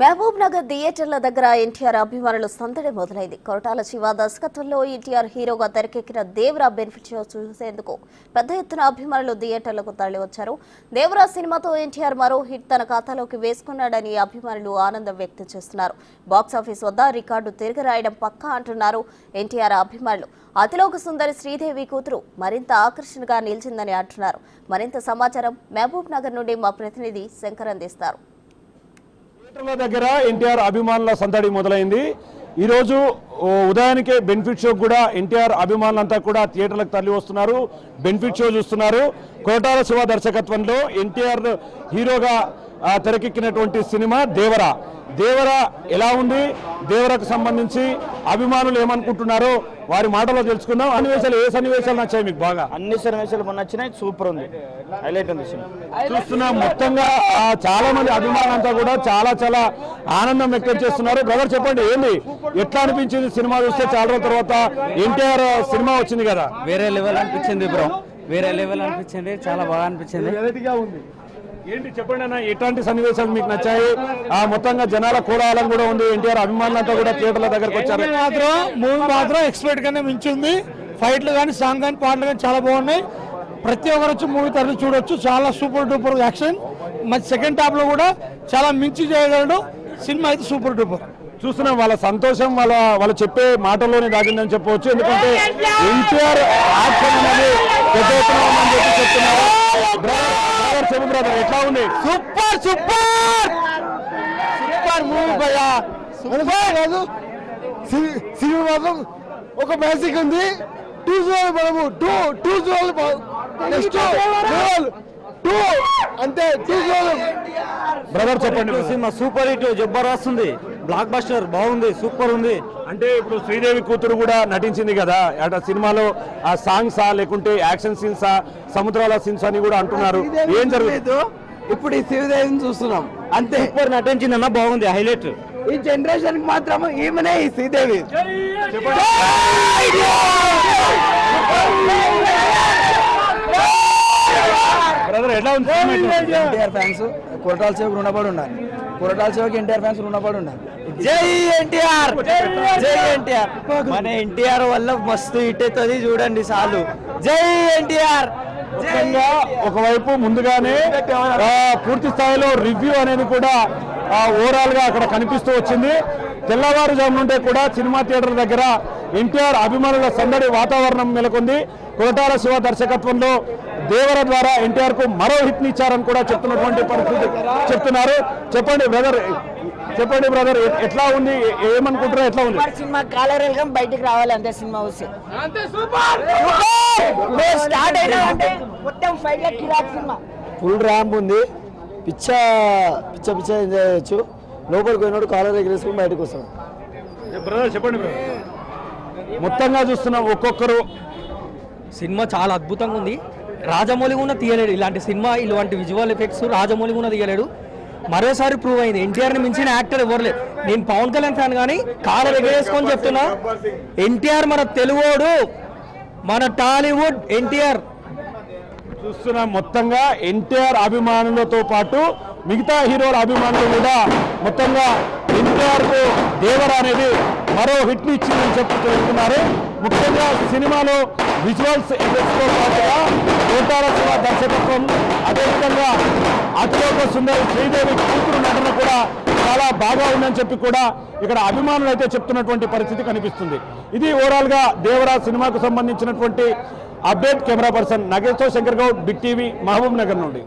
మహబూబ్ నగర్ థియేటర్ల దగ్గర ఎన్టీఆర్ అభిమానులు సందడి మొదలైంది. కొరటాల శివ దర్శకత్వంలో ఎన్టీఆర్ హీరోగా తెరకెక్కిన దేవరా బెనిఫిట్ షో చూసేందుకు పెద్ద ఎత్తున అభిమానులు థియేటర్లకు తరలివచ్చారు. దేవరా సినిమాతో ఎన్టీఆర్ మరో హిట్ తన ఖాతాలోకి వేసుకున్నాడని అభిమానులు ఆనందం వ్యక్తం చేస్తున్నారు. బాక్సాఫీస్ వద్ద రికార్డు తిరగరాయడం పక్కా అంటున్నారు ఎన్టీఆర్ అభిమానులు. అతిలోక సుందరి శ్రీదేవి కూతురు మరింత ఆకర్షణగా నిలిచిందని అంటున్నారు. మరింత సమాచారం మహబూబ్ నగర్ నుండి మా ప్రతినిధి శంకర్ అందిస్తారు. థియేటర్ల దగ్గర ఎన్టీఆర్ అభిమానుల సందడి మొదలైంది. ఈరోజు ఉదయానికే బెనిఫిట్ షో కూడా ఎన్టీఆర్ అభిమానులంతా కూడా థియేటర్లకు తరలి వస్తున్నారు. బెనిఫిట్ షో చూస్తున్నారు. కోటాల శివ దర్శకత్వంలో ఎన్టీఆర్ హీరోగా తెరకెక్కినటువంటి సినిమా దేవర. దేవర ఎలా ఉంది? దేవరకు సంబంధించి అభిమానులు ఏమనుకుంటున్నారో వారి మాటలో తెలుసుకుందాం. సన్నివేశాలు ఏ సన్నివేశాలు నచ్చాయి మీకు బాగా? అన్ని సన్నివేశాలు మొన్న వచ్చినాయి సూపర్ ఉంది. హైలైట్ ఉంది చూస్తున్నా మొత్తంగా ఆ, చాలా మంది అభిమానులంతా కూడా చాలా చాలా ఆనందం వ్యక్తం చేస్తున్నారు. బ్రదర్ చెప్పండి ఏంది? ఎట్లా అనిపించింది సినిమా చూస్తే చాలా రోజుల తర్వాత ఎన్టీఆర్ సినిమా వచ్చింది కదా? వేరే లెవెల్ అనిపించింది బ్రో వేరే లెవెల్ అనిపించింది చాలా బాగా అనిపించింది. ఏంటి చెప్పండి అన్న ఎట్లాంటి సన్నివేశాలు మీకు నచ్చాయి? ఆ మొత్తంగా జనాల కోడాలని కూడా ఉంది. ఎన్టీఆర్ అభిమానులంతా కూడా థియేటర్ల దగ్గరకు వచ్చారు. మాత్రం మూవీ మాత్రం ఎక్స్పెక్ట్ గానే మించింది. ఫైట్లు కానీ సాంగ్ కానీ పాటలు కానీ చాలా బాగున్నాయి. ప్రతి ఒక్కరు వచ్చి మూవీ తరలి చూడొచ్చు. చాలా సూపర్ డూపర్ యాక్షన్. మరి సెకండ్ హాఫ్లో కూడా చాలా మించి చేయగలడు. సినిమా అయితే సూపర్ డూపర్. చూస్తున్నాం వాళ్ళ సంతోషం వాళ్ళ వాళ్ళు చెప్పే మాటల్లోనే దాగిందని చెప్పవచ్చు. ఎందుకంటే ఎన్టీఆర్ యాక్షన్ అనేది పెద్ద ఎత్తున ఉందని చెప్పి చెప్తున్నారు. బ్రదర్ బ్రదర్ చెప్పు బ్రదర్ ఎట్లా ఉంది? Super super! సూపర్ మూవీ భయ్యా. సూపర్! కాదు సినిమా మాత్రం ఒక మ్యాజిక్ ఉంది. టూ జోల్ మనము టూ టూ జోల్ నెక్స్ట్ టూ అంతే టూ జోల్ బ్రదర్ చెప్పండి. సినిమా సూపర్ హిట్ జబ్బర్ వస్తుంది బ్లాక్ బస్టర్ బాగుంది సూపర్ ఉంది. అంటే ఇప్పుడు శ్రీదేవి కూతురు కూడా నటించింది కదా. అట సినిమాలో ఆ సాంగ్స్ ఆ లేకుంటే యాక్షన్ సీన్స్ ఆ సముద్రాల సీన్స్ అని కూడా అంటున్నారు. ఏం జరుగుతుంది? ఇప్పుడు ఈ శ్రీదేవిని చూస్తున్నాం. అంతే. సూపర్ నటించింది అన్న బాగుంది హైలైట్ ఈ జనరేషన్కి మాత్రం ఈమెనే ఈ శ్రీదేవి. బ్రదర్ ఎట్లా ఉంది ఫ్యాన్స్ కొరటాల రుణపడి ఉండాలి కొరటాల సేవకి ఎన్టీఆర్ ఫ్యాన్స్ రుణపడి ఉండాలి జై ఎన్టీఆర్! జై ఎన్టీఆర్! మన ఎన్టీఆర్ వల్ల మస్తు హిట్ అవుతుంది చూడండి చాలు జై ఎన్టీఆర్! ఒకవైపు ముందుగానే పూర్తి స్థాయిలో రివ్యూ అనేది కూడా ఓవరాల్గా అక్కడ కనిపిస్తూ వచ్చింది. తెల్లవారుజాము నుండే కూడా సినిమా థియేటర్ దగ్గర ఎన్టీఆర్ అభిమానుల సందడి వాతావరణం నెలకొంది. కొరటాల శివ దర్శకత్వంలో దేవర ద్వారా ఎన్టీఆర్కు మరో హిట్ ఇచ్చారని కూడా చెప్తున్నటువంటి పరిస్థితి చెప్తున్నారు. చెప్పండి బ్రదర్ చెప్పండి బ్రదర్ ఎట్లా ఉంది? ఏమనుకుంటారో ఎట్లా ఉంది? సినిమా కాలరేల్గా బయటికి రావాలి అంతే సినిమా స్టార్ట్ అయినా అంటే మొత్తం ఫైట్ కిరాక్ సినిమా. ఫుల్ ర్యాంప్ ఉంది. పిచ్చ పిచ్చ పిచ్చ ఎంజాయ్ చేయొచ్చు? లోపలికి పోయినోడు కాలర్ ఎగరేసుకుని బయటకు వస్తాడు. బ్రదర్ చెప్పండి బ్రదర్. మొత్తంగా చూస్తున్నాం ఒక్కొక్కరు సినిమా చాలా అద్భుతంగా ఉంది. రాజమౌళి కూడా తీయలేడు. ఇలాంటి సినిమా ఇలాంటి విజువల్ ఎఫెక్ట్స్ రాజమౌళి కూడా తీయలేడు. మరోసారి ప్రూవ్ అయింది. ఎన్టీఆర్ని మించిన యాక్టర్ ఎవరు లేరు. నేను పవన్ కళ్యాణ్ ఫ్యాన్ కానీ కాలర్ ఎగరేసుకొని చెప్తున్నా. ఎన్టీఆర్ మన తెలుగోడు మన టాలీవుడ్ ఎన్టీఆర్. చూస్తున్న మొత్తంగా ఎన్టీఆర్ అభిమానులతో పాటు మిగతా హీరోల అభిమానులు కూడా మొత్తంగా ఎన్టీఆర్కు దేవర అనేది మరో హిట్ ఇచ్చిందని చెప్పి చెప్తున్నారు. ముఖ్యంగా సినిమాలో విజువల్స్ ఎఫెక్ట్స్తో పాటుగా కోటాల శివ దర్శకత్వం అదేవిధంగా అతిలోక సుందరి శ్రీదేవి కూతురు నటన కూడా చాలా బాగా ఉందని చెప్పి కూడా ఇక్కడ అభిమానులు అయితే చెప్తున్నటువంటి పరిస్థితి కనిపిస్తుంది. ఇది ఓవరాల్గా దేవరా సినిమాకు సంబంధించినటువంటి update camera person Nageshwar Shankar Goud Big TV Mahabubnagar నుండి.